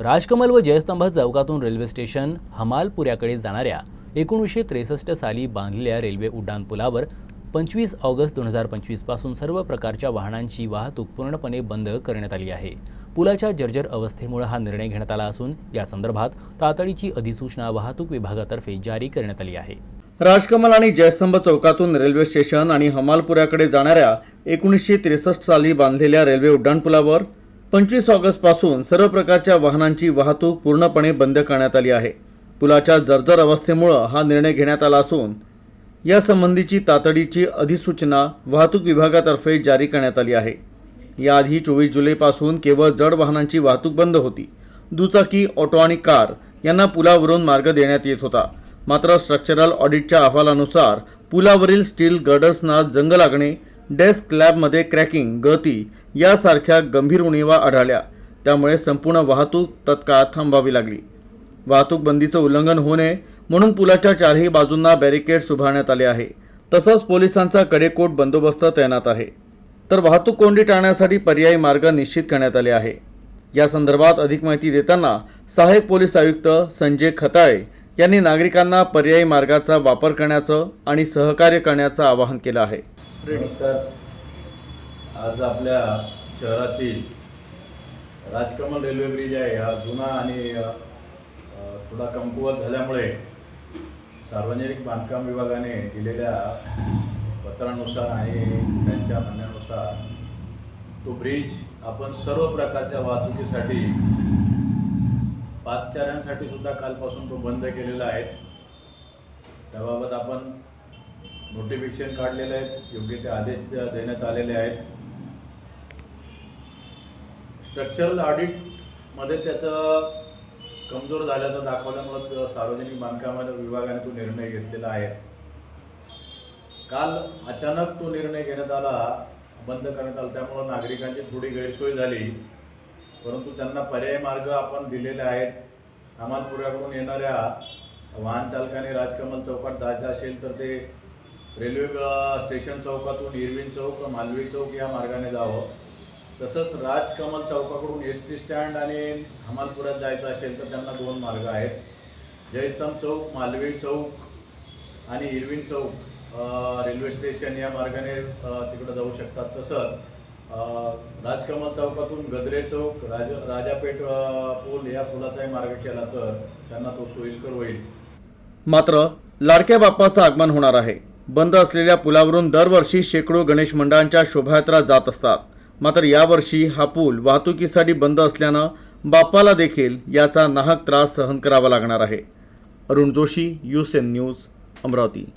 राजकमल व जयस्तंभ चौकातून railway station हमालपुऱ्याकडे जाणाऱ्या एकोणीसशे त्रेसष्ट साली बांधलेल्या रेल्वे उड्डाणपुलावर पंचवीस ऑगस्ट दोन हजार पंचवीसपासून सर्व प्रकारच्या वाहनांची वाहतूक पूर्णपणे बंद करण्यात आली आहे. पुलाच्या जर्जर अवस्थेमुळे हा निर्णय घेण्यात आला असून या संदर्भात तातडीची अधिसूचना वाहतूक विभागातर्फे जारी करण्यात आली आहे. राजकमल आणि जयस्तंभ चौकातून रेल्वे स्टेशन आणि हमालपुऱ्याकडे जाणाऱ्या एकोणीसशे त्रेसष्ट साली बांधलेल्या रेल्वे उड्डाणपुलावर पंचवीस ऑगस्टपासून सर्व प्रकारच्या वाहनांची वाहतूक पूर्णपणे बंद करण्यात आली आहे. पुलाच्या जर्जर अवस्थेमुळं हा निर्णय घेण्यात आला असून यासंबंधीची तातडीची अधिसूचना वाहतूक विभागातर्फे जारी करण्यात आली आहे. याआधी चोवीस जुलैपासून केवळ जड वाहनांची वाहतूक बंद होती. दुचाकी ऑटो आणि कार यांना पुलावरून मार्ग देण्यात येत होता. मात्र स्ट्रक्चरल ऑडिटच्या अहवालानुसार पुलावरील स्टील गर्डर्सना जंग लागणे डेस्क लॅबमध्ये क्रॅकिंग गळती यासारख्या गंभीर उणीवा आढळल्या. त्यामुळे संपूर्ण वाहतूक तत्काळ थांबावी लागली. वाहतूक बंदीचं उल्लंघन होऊ नये म्हणून पुलाच्या चारही बाजूंना बॅरिकेड्स उभारण्यात आले आहे. तसंच पोलिसांचा कडेकोट बंदोबस्त तैनात आहे. तर वाहतूक कोंडी टाळण्यासाठी पर्यायी मार्ग निश्चित करण्यात आले आहे. या संदर्भात अधिक माहिती देताना सहाय्यक पोलीस आयुक्त संजय खताळे यांनी नागरिकांना पर्यायी मार्गाचा वापर करण्याचं आणि सहकार्य करण्याचं आवाहन केलं आहे. नमस्कार. आज आपल्या शहरातील राजकमल रेल्वे ब्रिज आहे. हा जुना आणि थोडा कमकुवत झाल्यामुळे सार्वजनिक बांधकाम विभागाने दिलेल्या पत्रानुसार आणि त्यांच्या म्हणण्यानुसार तो ब्रिज आपण सर्व प्रकारच्या वाहतुकीसाठी पादचाऱ्यांसाठी सुद्धा कालपासून तो बंद केलेला आहे. त्याबाबत आपण नोटिफिकेशन काढलेले आहेत. योग्य ते आदेश देण्यात आलेले आहेत. स्ट्रक्चरल ऑडिटमध्ये त्याचं कमजोर झाल्याचं दाखवल्यामुळं सार्वजनिक बांधकाम विभागाने तो निर्णय घेतलेला आहे. काल अचानक तो निर्णय घेण्यात आला बंद करण्यात आला. त्यामुळं नागरिकांची थोडी गैरसोय झाली. परंतु त्यांना पर्यायी मार्ग आपण दिलेले आहेत. हमालपुऱ्याकडून येणाऱ्या वाहन चालकाने राजकमल चौकात जायचं असेल तर ते रेल्वे स्टेशन चौकातून इरविन चौक मालवी चौक या मार्गाने जावं. तसंच राजकमल चौकाकडून एस टी स्टँड आणि हमालपुरात जायचं असेल तर त्यांना दोन मार्ग आहेत. जयस्तंभ चौक मालवी चौक आणि इरविन चौक रेल्वे स्टेशन या मार्गाने तिकडं जाऊ शकतात. तसंच राजकमल चौकातून गदरे चौक राज राजापेठ पूल या पुलाचाही मार्ग केला तर त्यांना तो सोयीस्कर होईल. मात्र लाडक्या बाप्पाचं आगमन होणार आहे. बंद असलेल्या पुलावरून दरवर्षी शेकडो गणेश मंडळांच्या शोभायात्रा जात असतात. मात्र यावर्षी हा पूल वाहतुकीसाठी बंद असल्यानं बाप्पाला देखील याचा नाहक त्रास सहन करावा लागणार आहे. अरुण जोशी युसेन न्यूज अमरावती.